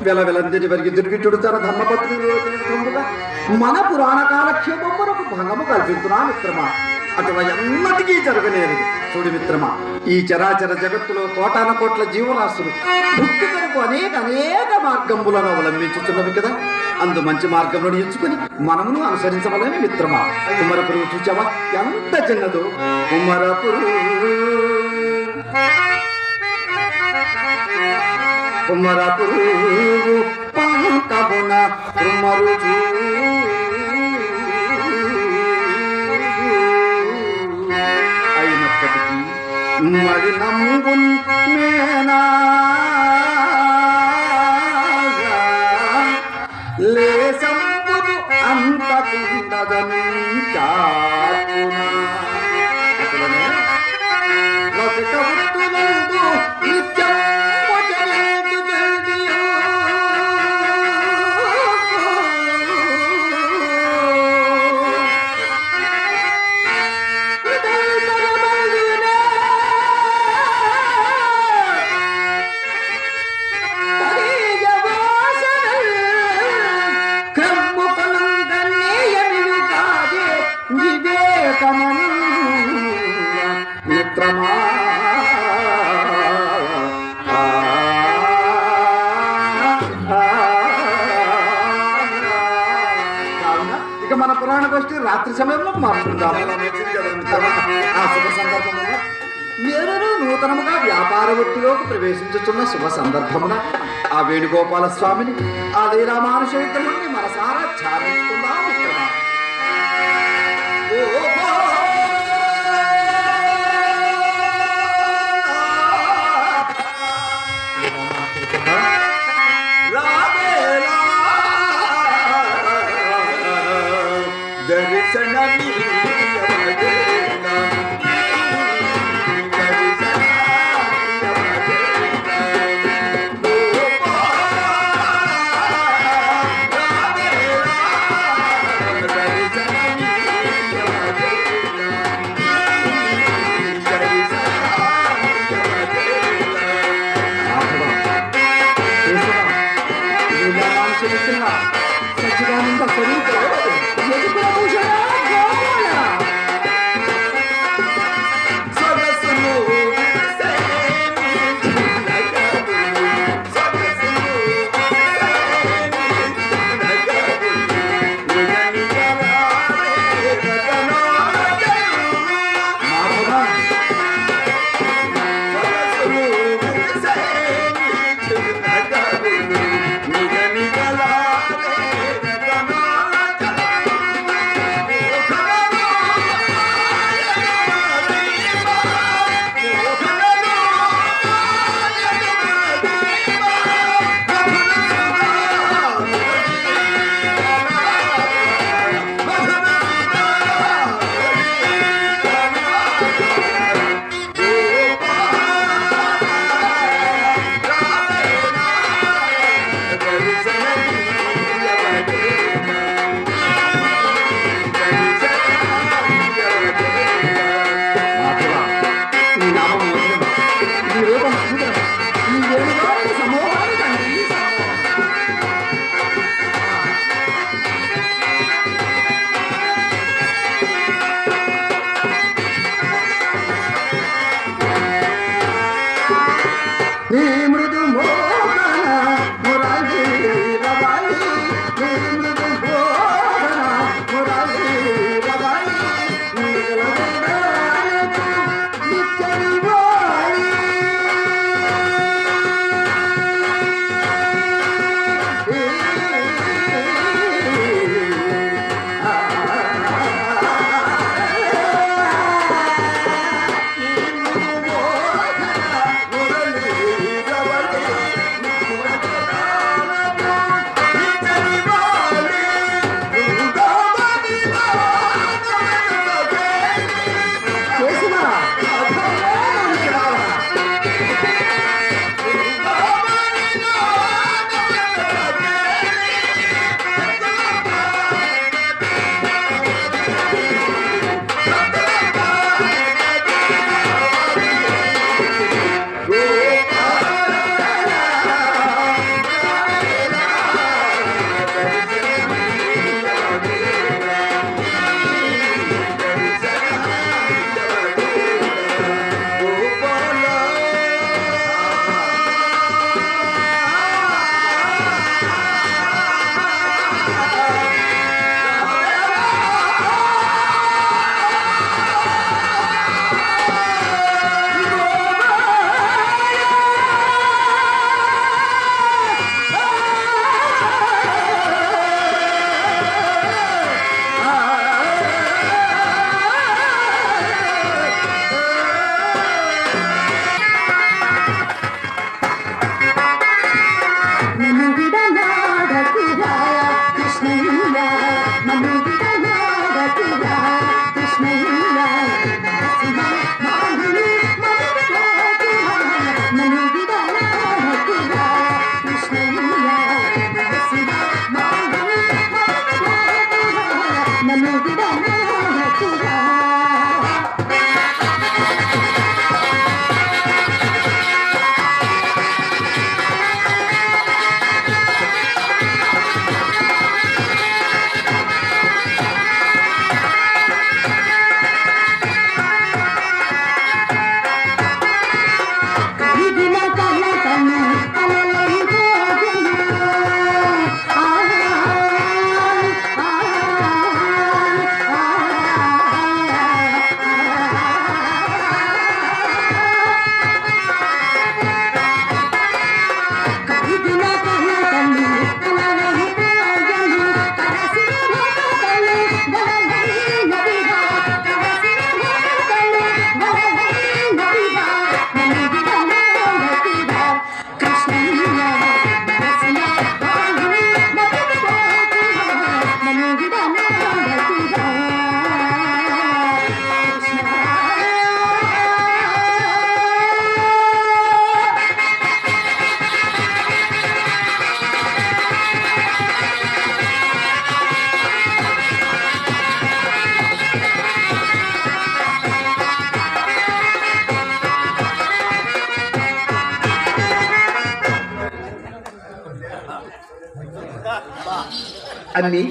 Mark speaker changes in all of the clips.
Speaker 1: అవ్వా వెల వరికి దుర్విటుడు తన ధర్మపత్ని మన పురాణ కాలక్షేపమునకు భంగము కల్పిస్తున్నా మిత్రమా? అటువ ఎన్నటికీ జరగలేదు చూడు మిత్రమా ఈ చరాచర జగత్తులో కోటాన కోట్ల జీవరాశులు భక్తి కొరకు అనేక అనేక మార్గములను అవలంబించుతున్నవి కదా. అందు మంచి మార్గములను ఎంచుకుని మనమును అనుసరించవలని మిత్రమా. కుమ్మరపురు చూచావా? ఎంత చిన్నదో. కుమర তোমার পাব তোমার মার নাম মে మిత్రమా ఇక మన పురాణ గోష్ఠి రాత్రి సమయంలో మారుతుందాం ఆ శుభ సందర్భమున నేను నూతనముగా వ్యాపార వృత్తిలోకి ప్రవేశించుతున్న శుభ సందర్భమున ఆ వేణుగోపాల స్వామిని ఆ లీలామానుషయుద్ధముని మనసారా ధ్యానించుకుందాం మిత్రమా. సచ్చిదానంద
Speaker 2: అమ్మి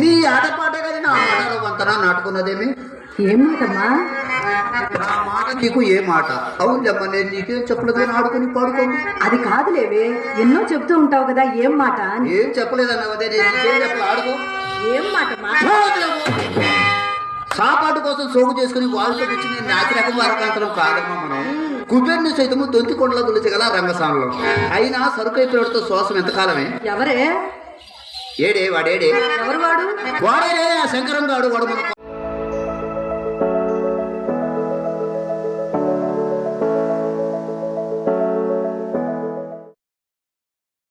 Speaker 2: నీ ఆటపాట కదా నా మాటలో వంతన నాటుకున్నదేమి?
Speaker 3: ఏం మాటమ్మా
Speaker 2: నా మాట నీకు ఏ మాట? అవునులేమ్మ నేను నీకేం చెప్పలేదు? కానీ ఆడుకొని పాడుకోండి
Speaker 3: అది కాదులేవే ఎన్నో చెప్తూ ఉంటావు కదా ఏం మాట?
Speaker 2: ఏం చెప్పలేదన్నవదే నేను చెప్పలే ఆడుకో.
Speaker 3: ఏం మాటమ్మా?
Speaker 2: సాపాటు కోసం సోగు చేసుకుని వాళ్ళతో వచ్చి నేను నాచి రకం వారకాంతరం కాదమ్మా మనం. కుబేర్ని సైతము దొంతి కొండల గులిచగల రంగస్థానంలో అయినా సరుకైపోయాడుతో శ్వాసం ఎంతకాలమే?
Speaker 3: ఎవరే?
Speaker 2: ఏడే వాడేడే?
Speaker 3: ఎవరు వాడు?
Speaker 2: వాడేడే ఆ శంకరం గాడు వాడు మన